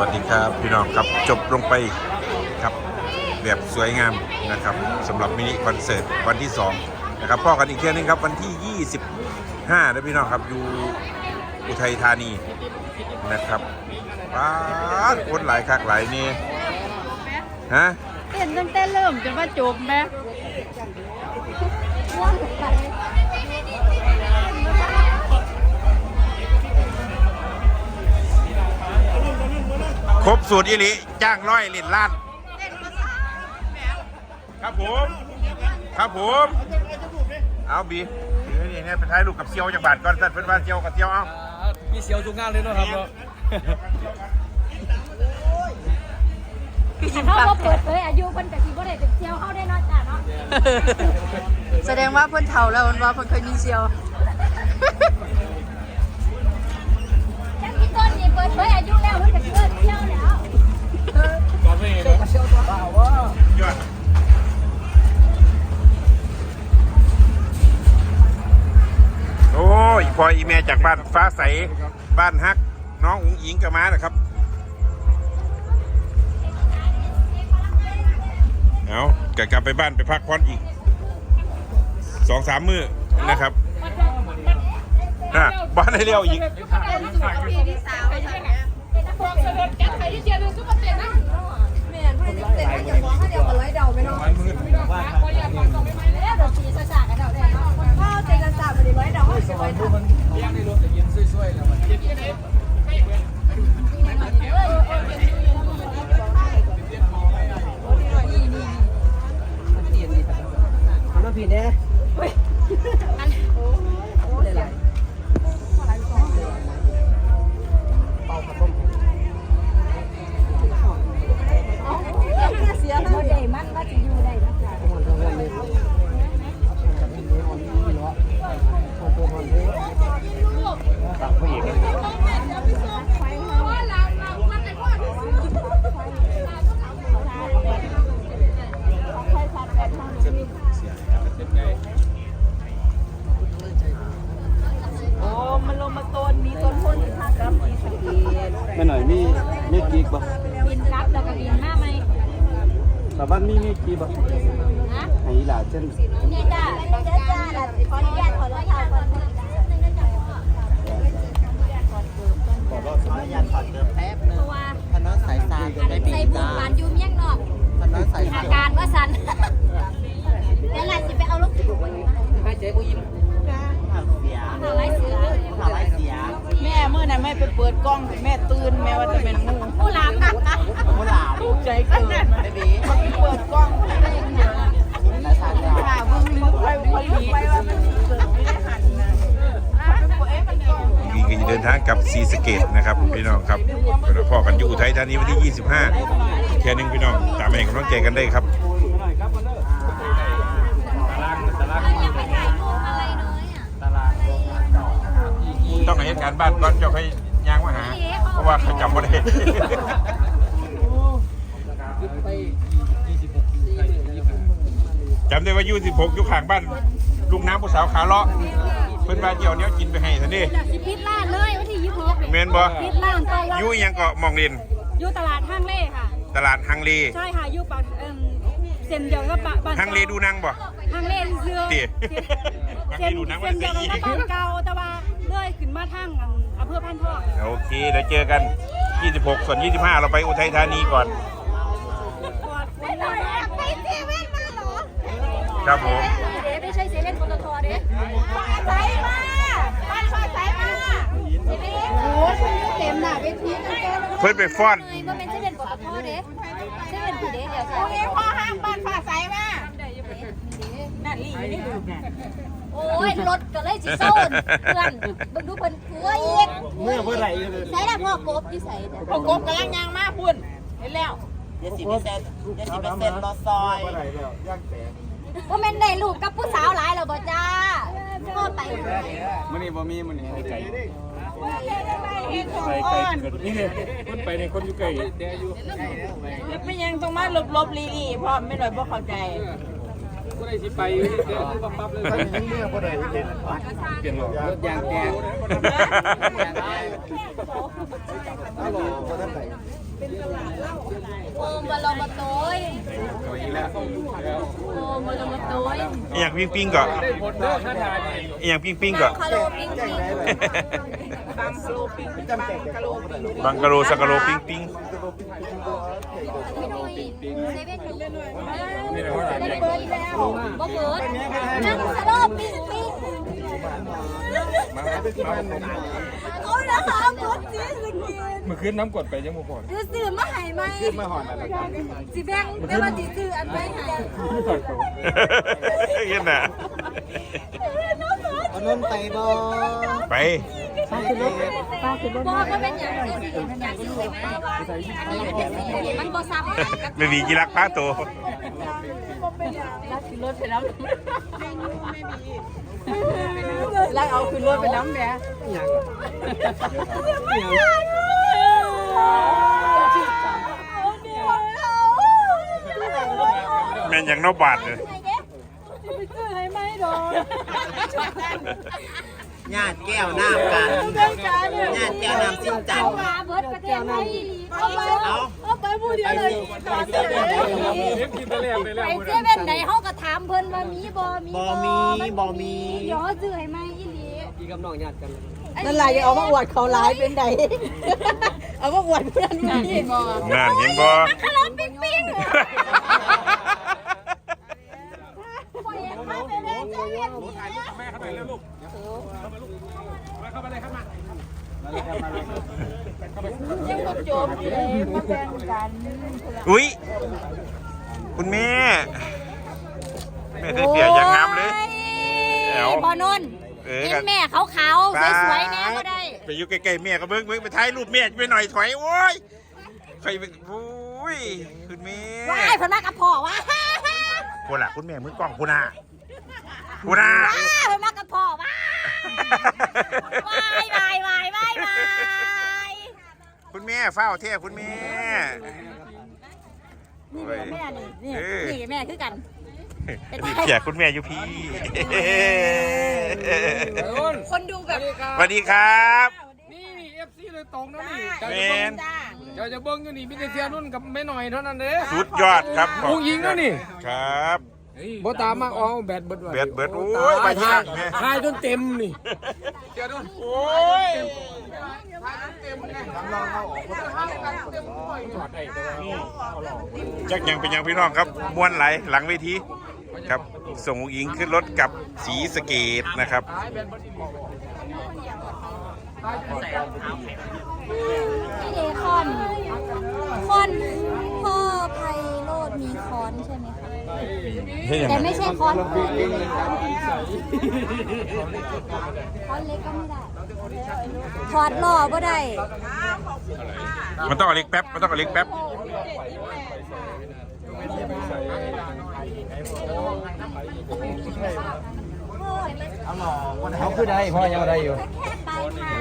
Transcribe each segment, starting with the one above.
วัสดีครับพี่น้องครับจบลงไปครับแบบสวยงามนะครับสำหรับมินิคอนเสิร์ตวันที่2นะครับพ่อกันอีกเที่ยนึงครับวันที่ 25นะพี่น้องครับอยู่อุทัยธานีนะครับป้าคนหลายคักหลายนี่ฮะเต้นตั้งแต่เริ่มจนว่าจบแม่ ครบสูตรอิลิจ้างร้อยเล่นล้าน ครับผม ครับผม เอาบีเดี๋ยวนี่เนี่ยเป็นท้ายลูกกับเซียวจากบาทก่อนสั้นเป็นว่าเซียวกับเซียวเอามีเสียวทุกงานเลยเนาะครับเนาะเขาก็เปิดเผยอายุเพิ่นกับที่บ่ได้เป็นเที่ยวเข้าได้เนาะจ้าเนาะแสดงว่าเพิ่นเฒ่าแล้วมันว่าเพิ่นเคยมีเซียว จากบ้านฟ้าใสบ้านฮัก น้องอุ๋งอิงกับมานะครับเอากลับไปบ้านไปพักผ่อนอีกสองสามมื้อนะครับฮะบ้านให้เร็วอีกแล้วเดาไปเนาะ แต่บ้านมีมีกีบ่ฮะให้หลาเช่นนี่จ้าจ้าจ้าขออนุญาตขอรองเท้าก่อนขอรอดสมัยยานผ่านเดิมแป๊บเพราะว่าถนนสายสายได้บีใส่บุญหวานอยู่เมียงนอกถนนสายอาการว่าสันแล้วหลานสิไปเอาลูกศิษย์ไว้มาให้เจ๊กูยิ้มเสียหาไว้เสืออะไรเสียแม่เมื่อนั้นแม่ไปเปิดกล้องแม่ตื่นแม่ว่าจะเป็นงูผู้หลามนะกูหลาถูกใจเกินไอ้บีเขาไปเปิดกล้องให้เห็นหนังสายสายหาบึ้งลึกไปค นลึกไปว่ามันเกิดไม่ได้หันนะเอ๊ะมันกล้องมีก็จะเดินทางกับซีสเกตนะครับพี่น้องครับเดี๋ยวพ่อกันอยู่อุทัยธานีวันที่ 25แค่นึงพี่น้องตามแม่กำลังใจกันได้ครับต้องให้การบ้านก่อนเจ้าให้ยางมาหา เพราะว่าเขาจำไม่ได้ำได้ว่าอยู่16อยู่ข้างบ้านลุงน้ำผู้สาวขาเลาะเพิ่นว่าเดี๋ยวเนี้ยกินไปให้ซะดิสิพิษล้านเลยวันที่ยี่สิบหกแม่นบ่พิษล้านตอนอยู่อิหยังก็มองเรียนอยู่ตลาดห้างเล่ค่ะ ตลาดฮังเลใช่ค่ะอยู่ปากเอิ่มเส้นเดียวกับบ้านฮังเลดูหนังบ่ห้างเล่เรือเตี๋ยฮังเลดูหนังมันเส้นจะเดียวอีกับบ้านเก่าแต่ว่าเลื่อยขึ้นมาทางอำเภอพันทองโอเคเดี๋ยวเจอกัน 26 ส่วน 25 เราไปอุทัยธานีก่อน ครับผมเด้ไม่ใช่เซเว่นปตทเด้ใส่มาบ้านซอยใส่มาโอ้ยเต็มหน้าเวทีกันแกเพิ่นไปฟ้อนก็เป็นเซเว่นปตทเด้เซเว่นผีเด้เดี๋ยวโอ้ยพ่อห้างบ้านฟ้าใสมานั่นลี่อยู่นี่ดูน่ะโอ้ยรถก็เลยสิโซนเพื่อนเบิ่งดูเพิ่นกลัวอีกเมื่อเมื่อไหร่เลยใส่ละพ่อกบที่ใส่โอ้กบกำลังยางมาพุ่นเห็นแล้วเดี๋ยวสิไปเซ็นเดี๋ยวสิไปเซ็นรอซอยเมื่อไหร่แล้วย่างแตก ว่าแม่นได้ลูกกับผู้สาวหลายแล้วบ่จ้าพ่อไปมื้อนี้บ่มีมื้อนี้ให้ไก่เห็นของไก่อ่ไก่อนกินนี่เลยคนไปในคนอยู่ไก่แต่อยู่ไม่ยังต้องมาลบๆลีๆพ่อไม่หน่อยบ่เข้าใจก็ได้สิไปอยู่เดี๋ยวปั๊บปั๊บเลยเมื่อบ่ได้เปลี่ยนหรอกรถยางแตกยางแตกฮัล โหลบ่ทันไหนโอมบลมาโต้ยตัวอีกแล้วแล้วโอมบลมาโต้ยอหย่างปิ้งปิ้งก่อนได้ผลเด้อขนาดนี้อหย่างปิ้งปิ้งก่อนคาโลปิ้งปิ้งบางโลปิงบางกะโลปิงบังกะโลสักกะโลปิ้งปิ้งเซเว่นหนึ่งนี่แหละว่าได้เบิร์ดแล้วบ่เบิร์ดนั่งคาโลปิ้งปิ้ง เขาแล้วค่ะเบิร์ดจีสกินเมื่อคืนน้ำกดไปยังบ่พอคือสื่อมาให้ไหมมาหอนอะไรกันสิแบ่งแต่ว่าสิซื้ออันไหนให้เห็นน่ะเอานนไปบ่ไป บอกก็เป็นอย่างนี้อยากซื้อไหมอันนี้อยากซื้อมันบ่ซ้ำกับไม่มีกีรักพาโตแล้วเอาขึ้นรถไปน้ำแม่แม่นอย่างนอบาทเลย ญาติแก้วน้ำกันญาติแก้วน้ำจิ้มจันมาเบิร์ดประเทศไทยเอาไปเอาไปพูดเดียวเลยเล็บกินตะแลบไปไปแล้วเซเว่นไหนเขาก็ถามเพิ่นว่ามีบ่มีบ่มีบ่มีเดี๋ยวซื้อให้ไหมอีหลีนั่นแหละอย่าเอามาอวดเขาร้ายเป็นใดเอามาอวดเพื่อนมันนี่นั่นเห็นบ่ขนมปิ้งปิ้งปล่อยให้เขาไปเล่นเซเว่นแม่เข้าไปแล้วลูก เข้ามาลูกมาเข้ามาเลยเข้ามายังบ่จบเลยมาแบ่งกันอุ้ยคุณแม่แม่ได้เสียอย่างงามเลยแอ๋วพอนนท์เออกินแม่ขาวๆสวยๆแน่ก็ได้ ไปอยู่ใกล้ๆแม่ก็เบิ่งเบิ่งไปถ่ายรูปแม่ไปหน่อยถอยโอ้ยใครเป็นโอ้ยคุณแม่ว้ายพนมากระพ่อว้าคุณล่ะคุณแม่มือกล้องคุณน่ะคุณน่ะายว้ายว้ายว้ายว้ายคุณแม่เฝ้าเทพคุณแม่นี่แม่นี่นี่เออนี่แม่คือกันนี่เสียคุณแม่อยู่พี่ คนดูแบบสวัสดีครับ นี่นี่เอฟซีเลยตรงนะนี่เมนเจ้าจะเบิ้งอยู่นี่มีแต่เทียนุ่นกับไม่หน่อยเท่านั้นเด้สุดยอดครับผู้หญิงนะนี่ ครับ บ่ตามมาอ๋อแบดเบิดไว้เบิดเบิดโอ้ยตายไปทางไงทายจนเต็มนี่โอ้ยจักยังเป็นยังพี่น้องครับมวนไหลหลังเวทีครับ ส่งหญิงขึ้นรถกับสีสะเกตนะครับพี่เดคอน คอนพ่อไพโรดมีคอนใช่ไหมคะ แต่ไม่ใช่คอนคอนเล็กคอนเล็กก็ไม่ได้ถอดล้อก็ได้มันต้องเอาเล็กแป๊บมันต้องเอาเล็กแป๊บเขาคือได้พ่อยังได้อยู่แค่ปลายทาง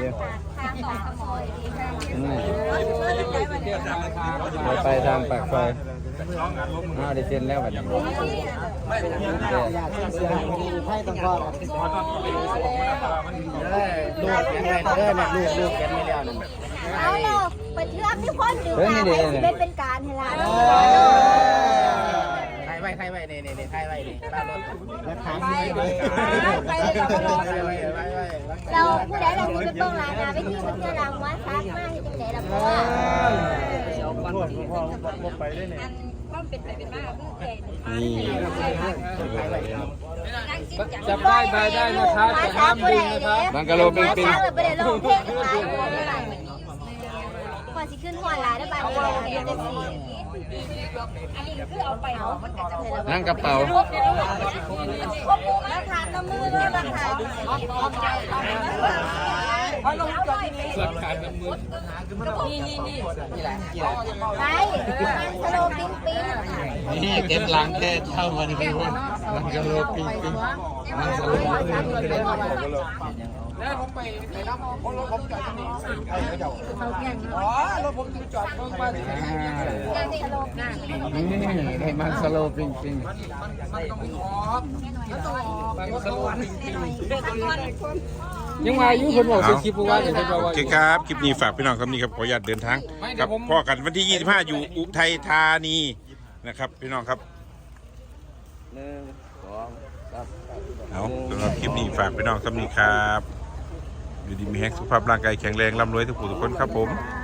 ทางต่อขโมยไปทางปากซอย อ้าวได้เซ็นแล้วบบนี้ให้ต้องพ่อลูกยังไงเด้นี่ยลูกลูกแกไม่แล้วนั่นเอาเราไปเทือกที่คนดื่มน้ำให้สิเป็นเป็นการเฮล่ะใครไว้ใครไว้นี่นี่ใครไว้นี่ตารถแล้วถามนี่ไปเลยเราก็รอไว้ไว้ไว้ไว้เราผู้ใดเราจะต้องลานาไปที่มันจะรางวัลซักมากที่จังไหนล่ะเพราะว่า จับได้ไปได้นะครับแต่ห้ามดึงนะครับบังกะโลเป็นเป็นไปได้ลงเพลงหลายคนหลายก่อนสิขึ้นหัวลายได้บ้างเราเนี่ยจะสีอันนี้คือเอาไปเอามันก็จะเลยนั่งกระเป๋าครบแล้วทานน้ำมือด้วยนะคะเอาลงจอดนี่หลักการดำเนิ นนี่นี่นี่ไปสโลปิ้งปิ้งนี่เต็มหลังแค่เท่ามันคือมันกะโลปิ้งปิ้งมันกระโลปิ้งปิ้งแล้วผมไปไปรับรถผมจอดที่นี่อ๋อรถผมจอดเพิ่งมานี่ให้มันสโลปิ้งปิ้งมันต้องออกมันสโลปิ้งปิ้ง ยังมาอยู่คนบอกใส่คลิปว่าเดี๋ยวจะบอกโอว่าเคครับ คลิปนี้ฝากพี่น้องครับนี่ครับขออนุญาตเดินทางครับพ่อกันวันที่ 25 อยู่อุทัยธานีนะครับ พี่น้องครับเอาสำหรับคลิปนี้ฝากพี่น้องครับนี่ครับ อยู่ดีมีแฮงสุขภาพร่างกายแข็งแรงร่ำรวยทุกผู้ทุกคนครับผมค่ะ